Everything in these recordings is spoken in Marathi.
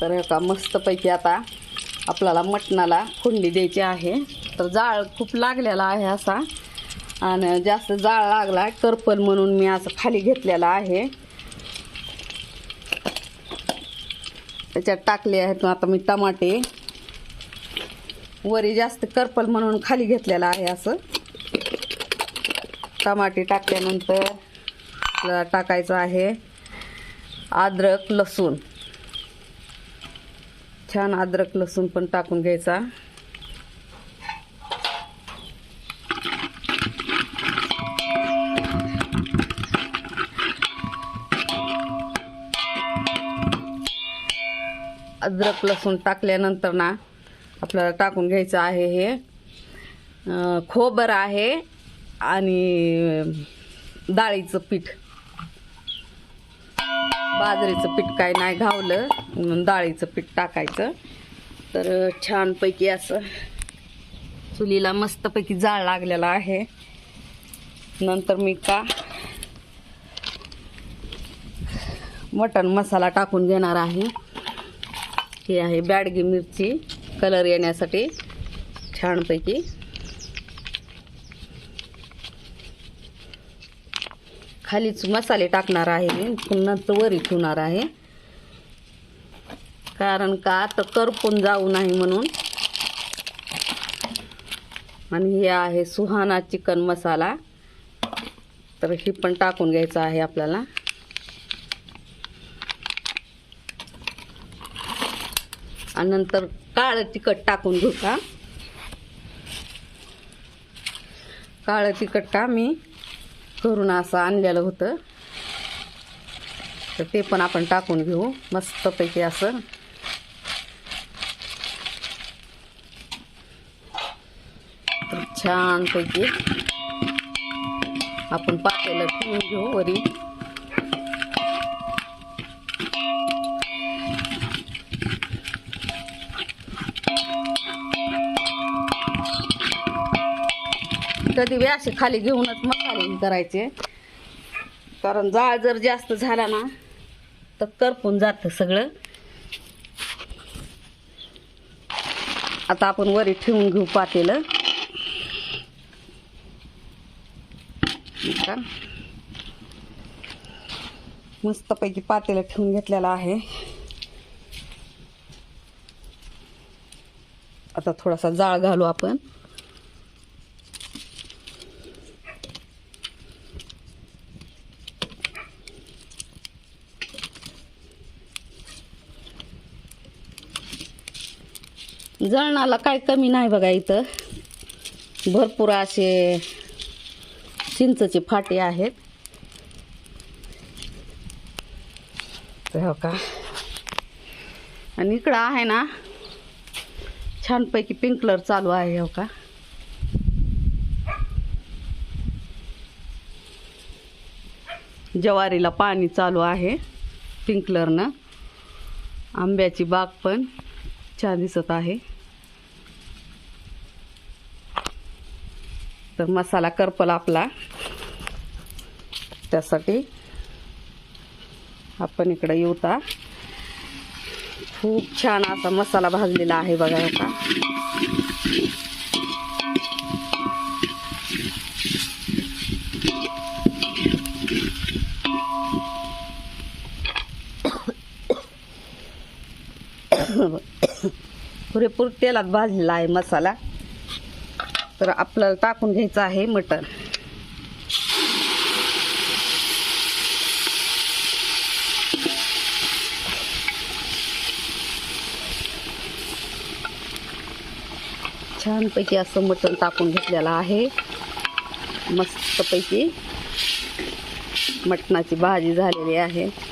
तर का मस्तपैकी आता आपल्याला मटणाला फोडणी द्यायची आहे. तर जाळ खूप लागलेला आहे असा. आणि जास्त जाळ लागला करपल म्हणून मी असं खाली घेतलेला आहे. त्याच्यात टाकले आहेत आता मी टमाटे. वरी जास्त करपल म्हणून खाली घेतलेला आहे असं. टमाटे टाकल्यानंतर टाकायचं आहे अद्रक लसूण. छान अद्रक लसूण पण टाकून घ्यायचा. अद्रक लसूण टाकल्यानंतर ना आपल्याला टाकून घ्यायचं आहे हे. खोबरं आहे आणि डाळीचं पीठ. बाजरीचं पीठ काय नाही घावलं म्हणून डाळीचं पीठ टाकायचं. तर छानपैकी असं चुलीला मस्तपैकी जाळ लागलेला आहे. नंतर मी का मटण मसाला टाकून घेणार आहे. ही आहे बॅडगी मिरची. कलर येण्यासाठी छानपैकी. खालीच मसाले टाकणार आहे मी. पुन्हा नंतर वरी ठेवणार आहे. कारण का? तर करपून जाऊ नाही म्हणून. आणि हे आहे सुहाना चिकन मसाला. तर हे पण टाकून घ्यायचं आहे आपल्याला. आणि नंतर काळं तिखट टाकून घेऊ का? काळं तिखट का मी? करून असं आणलेलं होतं. तर ते पण आपण टाकून घेऊ. मस्तपैकी असं. तर छानपैकी आपण पातेलं ठेवून घेऊ वरी. कधी दिवे असे खाली घेऊनच मसाले करायचे. कारण जाळ जर जास्त झाला ना तर करपून जातं सगळं. आता आपण वरी ठेवून घेऊ पातेलं. का? मस्तपैकी पातेलं ठेवून घेतलेलं आहे. आता थोडासा जाळ घालू आपण. जळणाला काय कमी नाही बघा इथं. भरपूर असे चिंचचे फाटे आहेत. हो का? आणि इकडं आहे ना छानपैकी पिंकलर चालू आहे हो का? ज्वारीला पाणी चालू आहे पिंकलरनं आंब्याची बाग पण. छान दिसत आहे. तर मसाला करपला आपला. त्यासाठी आपण इकडं येऊता. खूप छान असा मसाला भाजलेला आहे बघा आता पुरेपूर तेलात भाजलेला आहे मसाला. तर आपल्याला टाकून घ्यायचं आहे मटण. छानपैकी असं मटण टाकून घेतलेलं आहे. मस्तपैकी मटणाची भाजी झालेली आहे.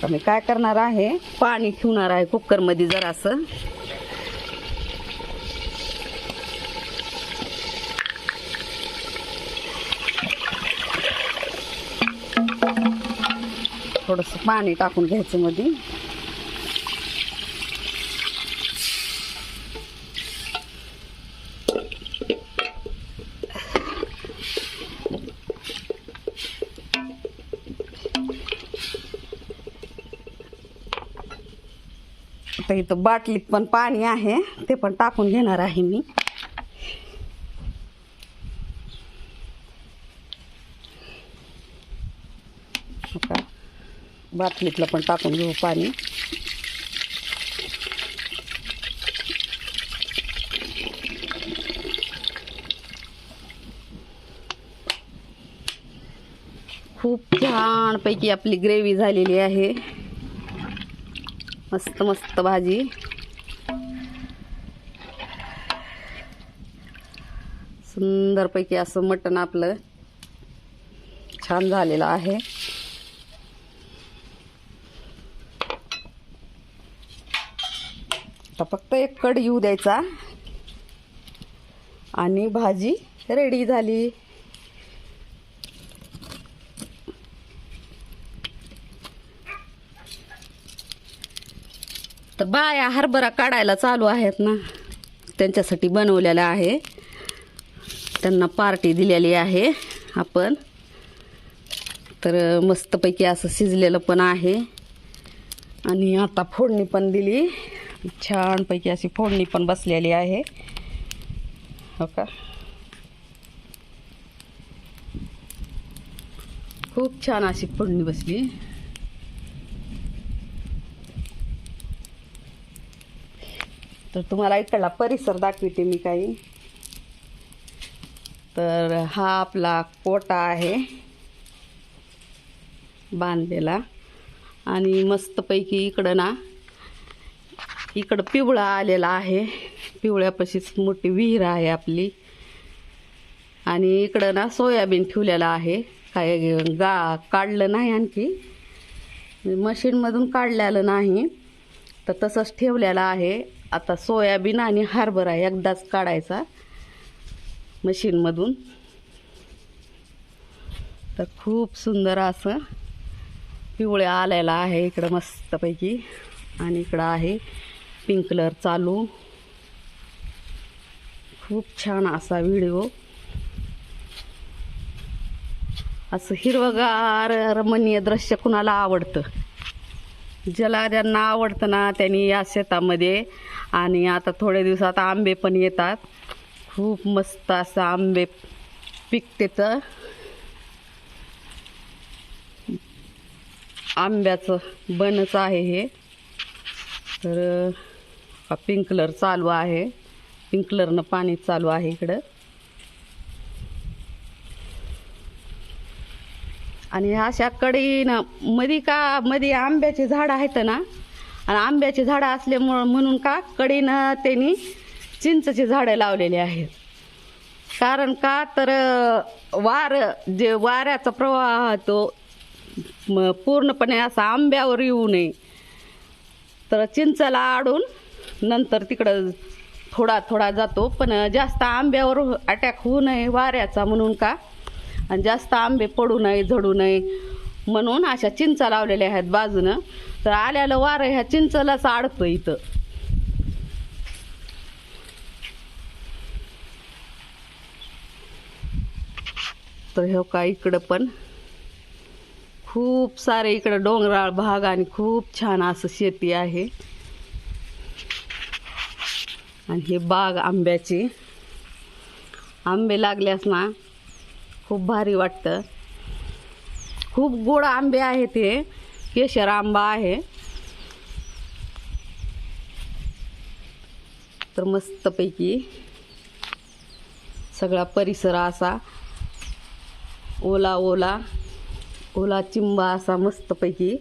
आता मी काय करणार आहे. पाणी ठेवणार आहे कुकरमध्ये जरासं. थोडंसं पाणी टाकून घ्यायचं मध्ये आता इथं बाटलीत पण पाणी आहे. ते पण टाकून घेणार आहे मी. बाटलीतलं पण टाकून घेऊ पाणी. खूप छानपैकी आपली ग्रेव्ही झालेली आहे. मस्त मस्त भाजी. सुंदरपैकी असं मटण आपलं छान झालेलं आहे. आता फक्त एक कड येऊ द्यायचा. आणि भाजी रेडी झाली. तर बाया हरभरा काढायला चालू आहेत ना. त्यांच्यासाठी बनवलेलं आहे. त्यांना पार्टी दिलेली आहे आपण. तर मस्तपैकी असं शिजलेलं पण आहे. आणि आता फोडणी पण दिली. छानपैकी अशी फोडणी पण बसलेली आहे. हो का? खूप छान अशी फोडणी बसली. तर तुम्हाला इकडला परिसर दाखवते मी काही. तर हा आपला कोटा आहे बांधलेला. आणि मस्तपैकी इकडं ना इकडं पिवळा आलेला आहे. पिवळ्यापाशीच मोठी विहीर आहे आपली. आणि इकडं ना सोयाबीन ठेवलेला आहे. काय गा काढलं नाही आणखी. मशीनमधून काढलेलं नाही. तर तसंच ठेवलेलं आहे. आता सोयाबीन आणि हरभरा एकदाच काढायचा मशीनमधून. तर खूप सुंदर असं पिवळे आल्याला आहे इकडं मस्तपैकी. आणि इकडं आहे पिंक कलर चालू. खूप छान असा व्हिडिओ. असं हिरवगार रमणीय दृश्य कुणाला आवडतं? ज्याला ज्यांना आवडतं ना त्यांनी या शेतामध्ये. आणि आता थोड्या दिवसात आंबे पण येतात. खूप मस्त असं आंबे पिकतेचं आंब्याचं बनच आहे हे. तर हा चालू आहे. पिंकलरनं पाणी चालू आहे इकडं. आणि अशा कडीनं मधी का मधी आंब्याचे झाडं आहेत ना आणि आंब्याचे झाडं असल्यामुळं म्हणून का कडीनं त्यांनी चिंचचे झाडं लावलेले आहेत. कारण का तर वार जे वाऱ्याचा प्रवाह तो पूर्णपणे असा आंब्यावर येऊ नये. तर चिंचला आडून नंतर तिकडं थोडा थोडा जातो पण जास्त आंब्यावर अटॅक होऊ नये वाऱ्याचा म्हणून का आणि जास्त आंबे पडू नये झडू नये म्हणून अशा चिंचा लावलेल्या आहेत बाजूनं. तर आल्याला वारं ह्या चिंचलाच आडतं इथं. तर हे का इकडं पण खूप सारे इकडं डोंगराळ भाग आणि खूप छान असं शेती आहे. आणि हे बाग आंब्याची. आंबे लागल्यास ना खूप भारी वाटतं. खूप गोड आंबे आहेत ते केशर आंबा आहे. तर मस्तपैकी सगळा परिसर असा ओला ओला ओला चिंबा असा मस्तपैकी.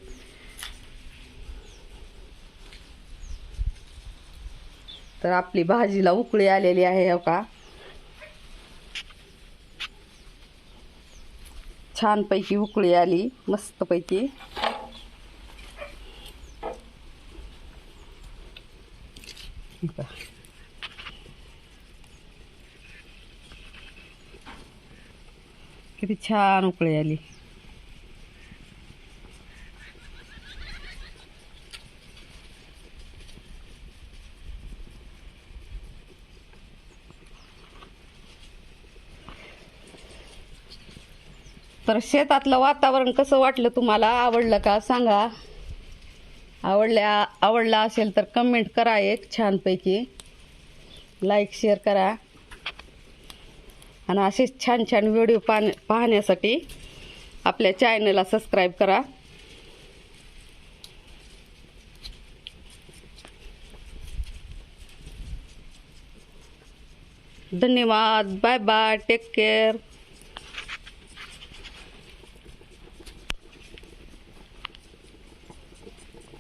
तर आपली भाजीला उकळी आलेली आहे हो का? छानपैकी उकळी आली मस्तपैकी. हे किती छान उकळी आली. तर शेतातलं वातावरण कसं वाटलं तुम्हाला? आवडलं का? सांगा. आवडल्या आवडला असेल तर कमेंट करा एक छानपैकी. लाईक शेअर करा. आणि असेच छान छान व्हिडिओ पाहण्या पाहण्यासाठी आपल्या चॅनलला सबस्क्राईब करा. धन्यवाद. Bye bye take care